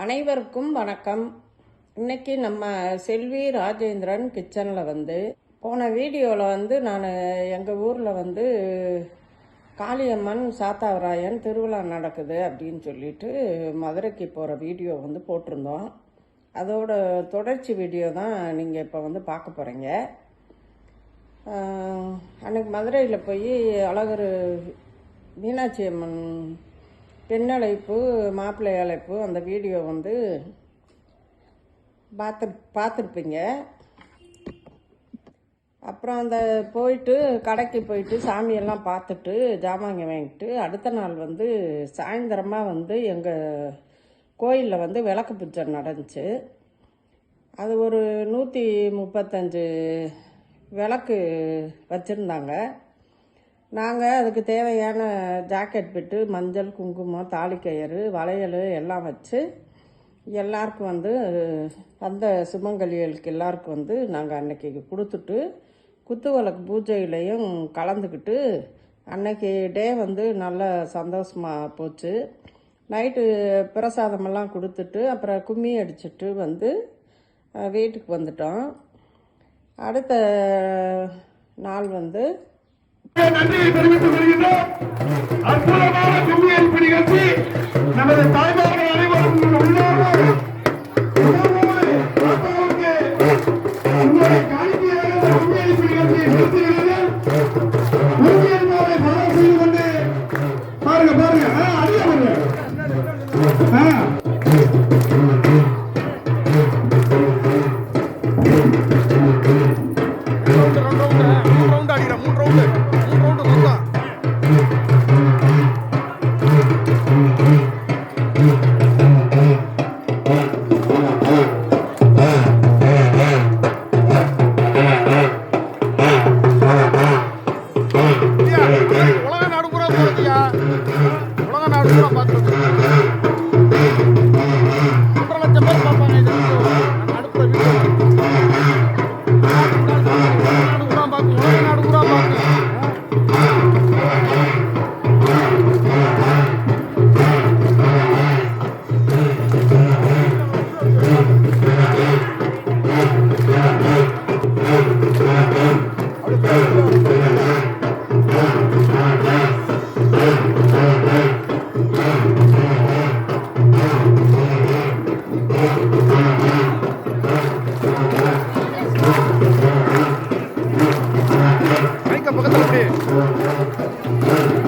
அனைவருக்கும் வணக்கம். இன்னைக்கு நம்ம செல்வி ராஜேந்திரன் கிச்சனில் வந்து போன வீடியோவில் வந்து நான் எங்கள் ஊரில் வந்து காளியம்மன் சாத்தாவராயன் திருவிழா நடக்குது அப்படின்னு சொல்லிட்டு மதுரைக்கு போகிற வீடியோ வந்து போட்டிருந்தோம். அதோட தொடர்ச்சி வீடியோ தான் நீங்கள் இப்போ வந்து பார்க்க போகிறீங்க ஆஹ், அன்னைக்கு மதுரையில் போய் அழகர் மீனாட்சி அம்மன் பெண்ணழைப்பு மாப்பிள்ளை அழைப்பு அந்த வீடியோ வந்து பார்த்து பார்த்துருப்பீங்க. அப்புறம் அந்த போயிட்டு கடைக்கு போயிட்டு சாமியெல்லாம் பார்த்துட்டு ஜாமாங்க வாங்கிட்டு அடுத்த நாள் வந்து சாயந்தரமாக வந்து எங்கள் கோயிலில் வந்து விளக்கு பூஜை நடந்துச்சு. அது ஒரு நூற்றி முப்பத்தஞ்சு விளக்கு வச்சுருந்தாங்க. நாங்கள் அதுக்கு தேவையான ஜாக்கெட் பிட்டு மஞ்சள் குங்குமம் தாலிக்கயிறு வளையல் எல்லாம் வச்சு எல்லாருக்கும் வந்து அந்த சுமங்கலிகளுக்கு எல்லாருக்கும் வந்து நாங்கள் அன்னைக்கு கொடுத்துட்டு குத்துவிளக்கு பூஜையிலையும் கலந்துக்கிட்டு அன்னைக்கு டே வந்து நல்ல சந்தோஷமாக போச்சு. நைட்டு பிரசாதமெல்லாம் கொடுத்துட்டு அப்புறம் கும்மி அடிச்சுட்டு வந்து வீட்டுக்கு வந்துட்டோம். அடுத்த நாள் வந்து நன்றியை தெரிவித்துக் கொள்கின்றோம். அற்புதமான கும்மியடிப்பு நிகழ்ச்சி நமது தாய்மார்கள் அனைவரும் உள்ளோடு பாருங்க பார்ப்பவருக்கு உங்களுடைய Não, não, não.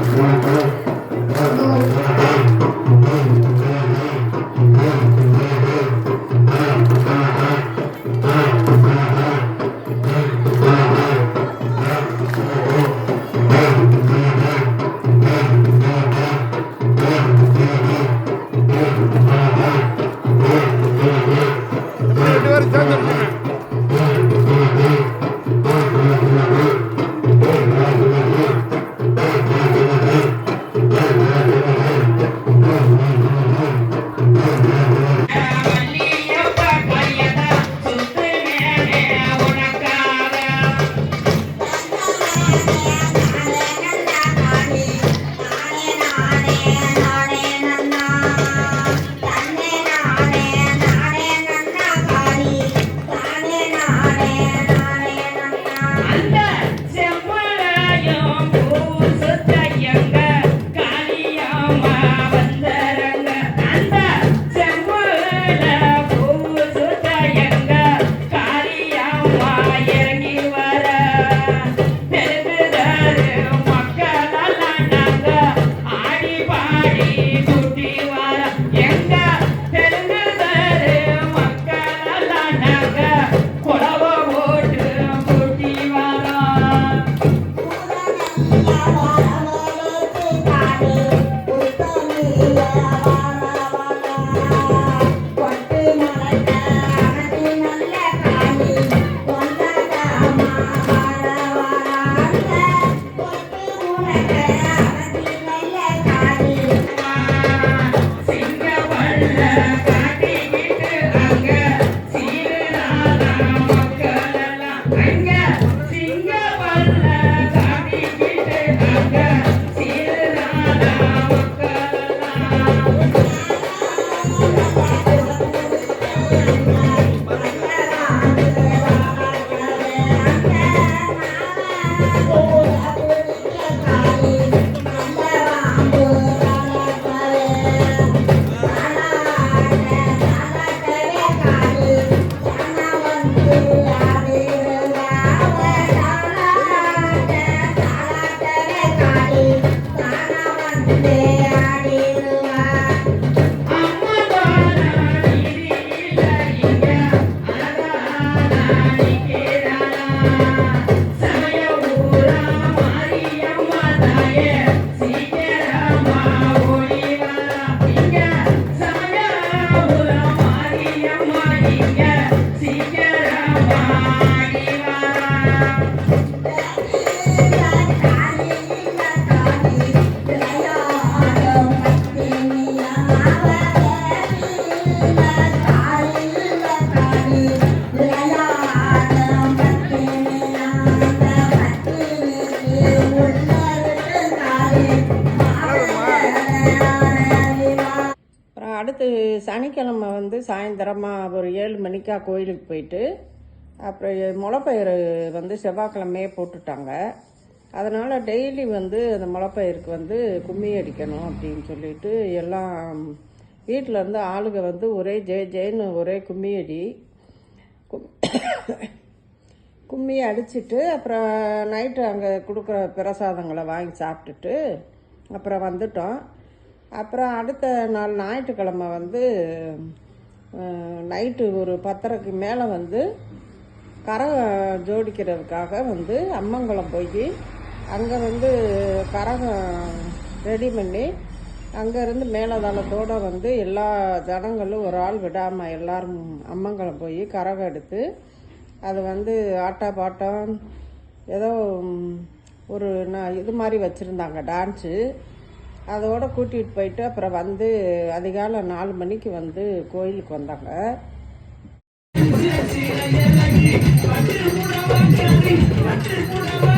ஒரு கோயிலுக்கு போயிட்டு அப்புறம் முளைப்பயிறு வந்து செவ்வாய்க்கிழமையே போட்டுட்டாங்க. அதனால் டெய்லி வந்து அந்த முளைப்பயிருக்கு வந்து கும்மி அடிக்கணும் அப்படின்னு சொல்லிட்டு எல்லாம் வீட்டில் இருந்து ஆளுங்க வந்து ஒரே ஜெய் ஜெயின்னு ஒரே கும்மி அடி கும்மி அடிச்சுட்டு அப்புறம் நைட்டு அங்கே கொடுக்குற பிரசாதங்களை வாங்கி சாப்பிட்டுட்டு அப்புறம் வந்துட்டோம். அப்புறம் அடுத்த நாள் ஞாயிற்றுக்கிழமை வந்து நைட்டு ஒரு பத்தரைக்கு மேலே வந்து கரகம் ஜோடிக்கிறதுக்காக வந்து அம்மங்குளம் போய் அங்கே வந்து கரகம் ரெடி பண்ணி அங்கேருந்து மேலதளத்தோடு வந்து எல்லா ஜனங்களும் ஒரு ஆள் விடாமல் எல்லாரும் அம்மங்கலம் போய் கரகம் எடுத்து அது வந்து ஆட்டா பாட்டம் ஏதோ ஒரு நான் இது மாதிரி வச்சுருந்தாங்க டான்ஸு. அதோட கூட்டிகிட்டு போயிட்டு அப்புறம் வந்து அதிகாலை நாலு மணிக்கு வந்து கோயிலுக்கு வந்தாங்க. அப்புறம்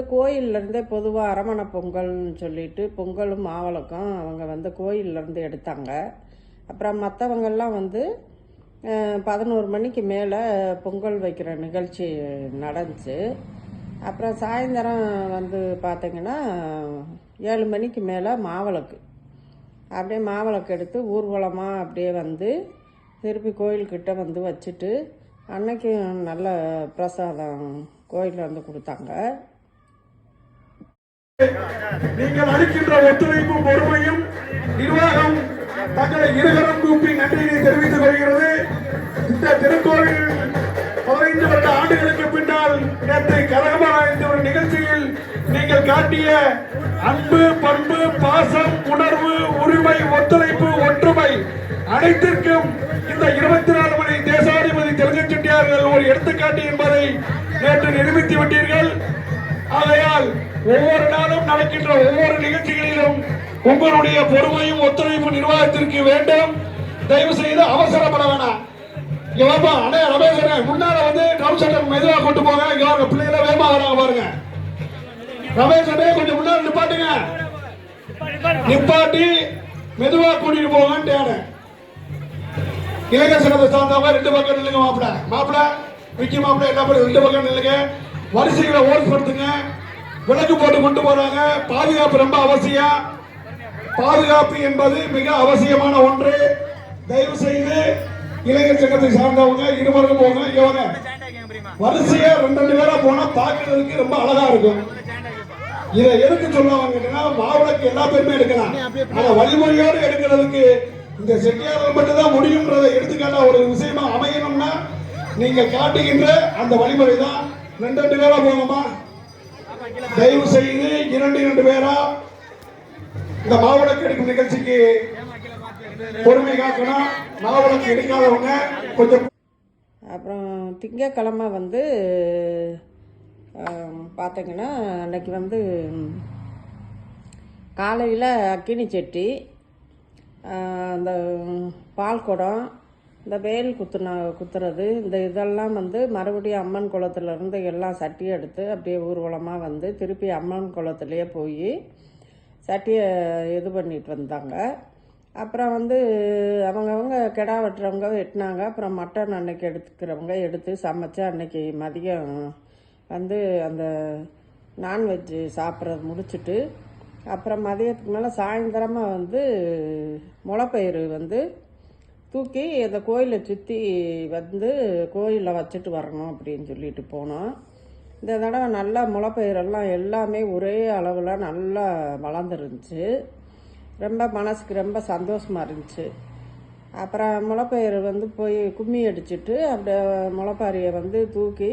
வந்து கோயில்லேருந்தே பொதுவாக அரமணை பொங்கல்னு சொல்லிட்டு பொங்கலும் மாவளக்கும் அவங்க வந்து கோயில்லேருந்து எடுத்தாங்க. அப்புறம் மற்றவங்கெல்லாம் வந்து பதினோரு மணிக்கு மேலே பொங்கல் வைக்கிற நிகழ்ச்சி நடந்துச்சு. அப்புறம் சாயந்தரம் வந்து பார்த்தீங்கன்னா ஏழு மணிக்கு மேலே மாவிளக்கு. அப்படியே மாவிளக்கு எடுத்து ஊர்வலமாக அப்படியே வந்து திருப்பி கோயில்கிட்ட வந்து வச்சுட்டு அன்னைக்கு நல்ல பிரசாதம் கோயிலில் வந்து கொடுத்தாங்க. நீங்கள் அளிக்கின்ற ஒத்துழைப்பும் பொறுமையும் நிர்வாகம் தங்களை இருகரம் கூப்பி நன்றியை தெரிவித்துக் கொள்கிறது. இந்த திருக்கோவில் பதினைந்து வருட ஆண்டுகளுக்கு பின்னால் நேற்று கலகமான இந்த ஒரு நிகழ்ச்சியில் நீங்கள் காட்டிய அன்பு பண்பு பாசம் உணர்வு உரிமை ஒத்துழைப்பு ஒற்றுமை அனைத்திற்கும் இந்த இருபத்தி நாலு மணி தேசாதிபதி தெலுங்கு செட்டியார்கள் ஒரு எடுத்துக்காட்டு என்பதை நேற்று நிரூபித்து விட்டீர்கள். ஆகையால் ஒவ்வொரு நாளும் நடக்கின்ற ஒவ்வொரு நிகழ்ச்சிகளிலும் உங்களுடைய பொறுமையும் ஒத்துழைப்பு நிர்வாகத்திற்கு வேண்டும். தயவு செய்து அவசரப்பட வேணாம். இங்க வாப்பா அண்ணே ரமேஷ் அண்ணே முன்னால வந்து ட்ரம் செட்டர் மெதுவா கொண்டு போங்க. இங்க வாங்க பிள்ளைகளை வேகமா வராங்க பாருங்க. ரமேஷ் அண்ணே கொஞ்சம் முன்னாடி நிப்பாட்டுங்க. நிப்பாட்டி மெதுவா கூட்டிட்டு போங்கன்னு இளைஞர் சங்கத்தை சார்ந்தவங்க ரெண்டு பக்கம் நில்லுங்க மாப்பிள. மாப்பிள விக்கி மாப்பிள என்ன பண்ணி ரெண்டு பக்கம் நில்லுங்க. வரிசைகளை ஓர்ஸ்படுத்துங்க விளக்கு போட்டு கொண்டு போறாங்க. பாதுகாப்பு ரொம்ப அவசியம். பாதுகாப்பு என்பது மிக அவசியமான ஒன்று. தயவு செய்து இளைஞர் சங்கத்தை சார்ந்தவங்க இருவரும் போங்க. இங்க வரிசையா ரெண்டு ரெண்டு பேரா போனா பாக்குறதுக்கு ரொம்ப அழகா இருக்கும். இதை எதுக்கு சொல்லுவாங்க மாவிளக்கு எல்லா பேருமே எடுக்கலாம். ஆனா வழிமுறையோடு எடுக்கிறதுக்கு இந்த செட்டியார்கள் மட்டும்தான் முடியும்ன்றத எடுத்துக்காட்டா ஒரு விஷயமா அமையணும்னா நீங்க காட்டுகின்ற அந்த வழிமுறை தான் ரெண்டு ரெண்டு பேரா போகணுமா தயவு செய்து இரண்டு இரண்டு பேரா இந்த மாவிளக்கு எடுக்கும் நிகழ்ச்சிக்கு பொறுமை காக்கணும். மாவிளக்கு எடுக்காதவங்க கொஞ்சம் அப்புறம் திங்கக்கிழமை வந்து பார்த்தீங்கன்னா அன்னைக்கு வந்து காலையில் அக்கினி செட்டி அந்த பால் குடம் இந்த வேல் குத்துனா குத்துறது இந்த இதெல்லாம் வந்து மறுபடியும் அம்மன் குளத்துலேருந்து எல்லாம் சட்டி எடுத்து அப்படியே ஊர்வலமாக வந்து திருப்பி அம்மன் குளத்துலேயே போய் சட்டியை இது பண்ணிட்டு வந்தாங்க. அப்புறம் வந்து அவங்கவுங்க கிடா வெட்டுறவங்க வெட்டினாங்க. அப்புறம் மட்டன் அன்னைக்கு எடுத்துக்கிறவங்க எடுத்து சமைச்சு அன்னைக்கு மதியம் வந்து அந்த நான்வெஜ்ஜு சாப்பிட்றது முடிச்சுட்டு அப்புறம் மதியத்துக்கு மேலே சாயந்தரமாக வந்து முளைப்பயிறு வந்து தூக்கி அந்த கோயிலை சுற்றி வந்து கோயிலில் வச்சுட்டு வரணும் அப்படின்னு சொல்லிட்டு போனோம் இந்த தடவை நல்லா முளைப்பயிரெல்லாம் எல்லாமே ஒரே அளவில் நல்லா வளர்ந்துருந்துச்சு. ரொம்ப மனசுக்கு ரொம்ப சந்தோஷமாக இருந்துச்சு. அப்புறம் முளைப்பயிறு வந்து போய் கும்மி அடிச்சுட்டு அப்படியே முளைப்பாரியை வந்து தூக்கி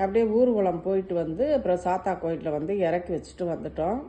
அப்படியே ஊர்வலம் போயிட்டு வந்து அப்புறம் சாத்தா கோயிலில் வந்து இறக்கி வச்சுட்டு வந்துட்டோம்.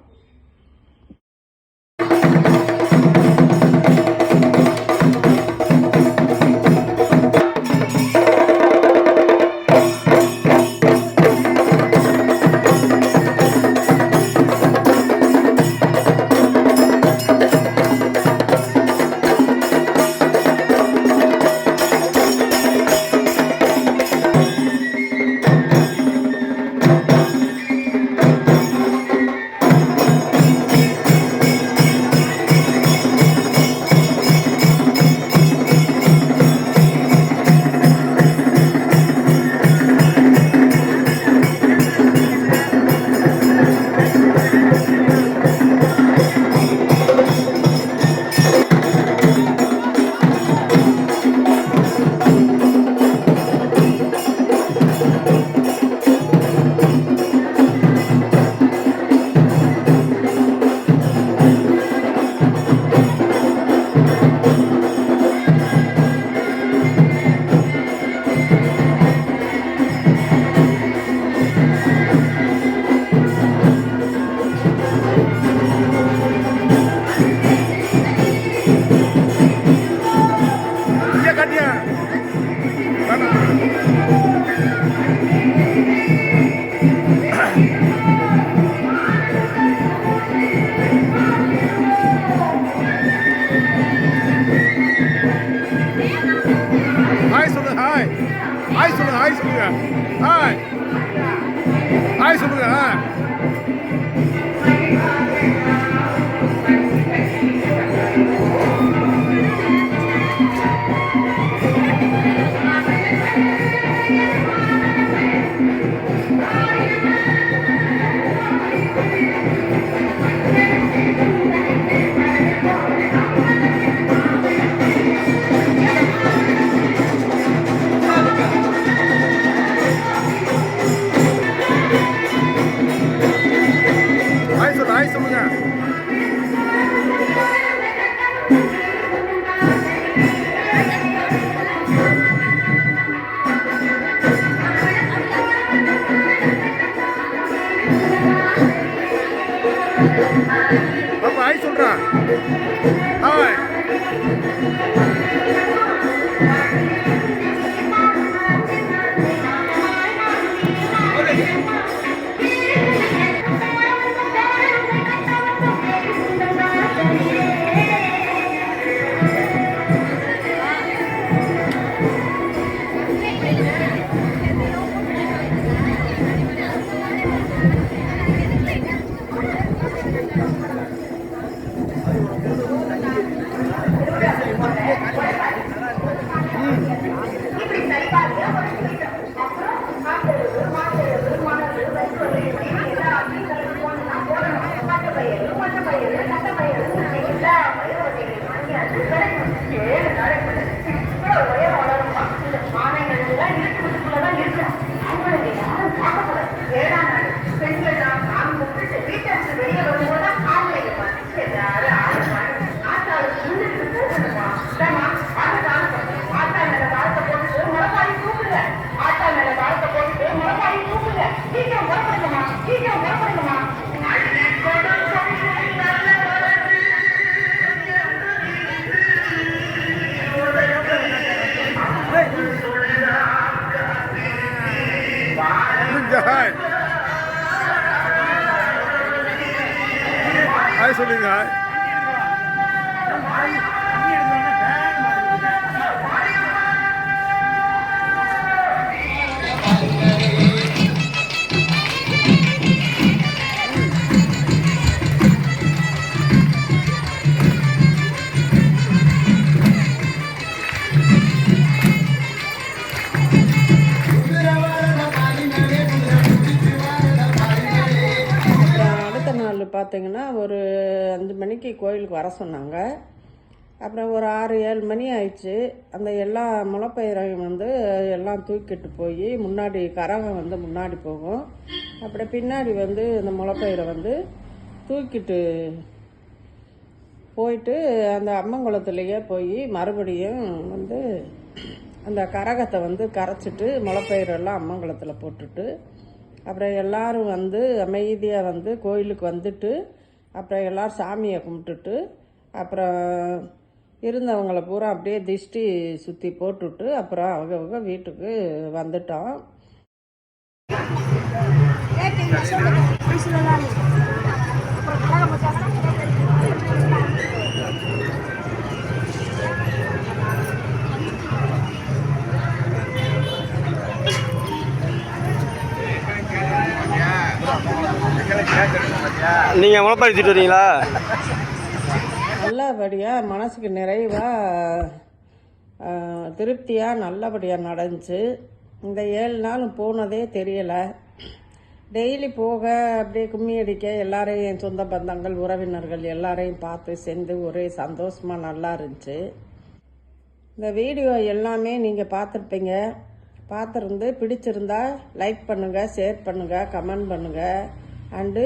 பார்த்தீங்கன்னா ஒரு அஞ்சு மணிக்கு கோயிலுக்கு வர சொன்னாங்க. அப்புறம் ஒரு ஆறு ஏழு மணி ஆயிடுச்சு. அந்த எல்லா முளைப்பயிரையும் வந்து எல்லாம் தூக்கிட்டு போய் முன்னாடி கரகம் வந்து முன்னாடி போகும். அப்புறம் பின்னாடி வந்து இந்த முளைப்பயிரை வந்து தூக்கிட்டு போயிட்டு அந்த அம்மங்குளத்துலேயே போய் மறுபடியும் வந்து அந்த கரகத்தை வந்து கரைச்சிட்டு முளைப்பயிரெல்லாம் அம்மங்குளத்தில் போட்டுட்டு அப்புறம் எல்லாரும் வந்து அமைதியாக வந்து கோயிலுக்கு வந்துட்டு அப்புறம் எல்லோரும் சாமியை கும்பிட்டுட்டு அப்புறம் இருந்தவங்களை பூரா அப்படியே திஷ்டி சுற்றி போட்டுட்டு அப்புறம் அவங்கவுங்க வீட்டுக்கு வந்துட்டோம். நீங்க முளைப்பாரி வரீங்களா? நல்லபடியாக மனசுக்கு நிறைவாக திருப்தியாக நல்லபடியாக நடந்துச்சு. இந்த ஏழு நாள் போனதே தெரியலை. டெய்லி போக அப்படியே கும்மி அடிக்க எல்லாரையும் என் சொந்த பந்தங்கள் உறவினர்கள் எல்லாரையும் பார்த்து சேர்ந்து ஒரே சந்தோஷமாக நல்லா இருந்துச்சு. இந்த வீடியோ எல்லாமே நீங்கள் பார்த்துருப்பீங்க. பார்த்துருந்து பிடிச்சிருந்தா லைக் பண்ணுங்கள் ஷேர் பண்ணுங்கள் கமெண்ட் பண்ணுங்கள் அண்டு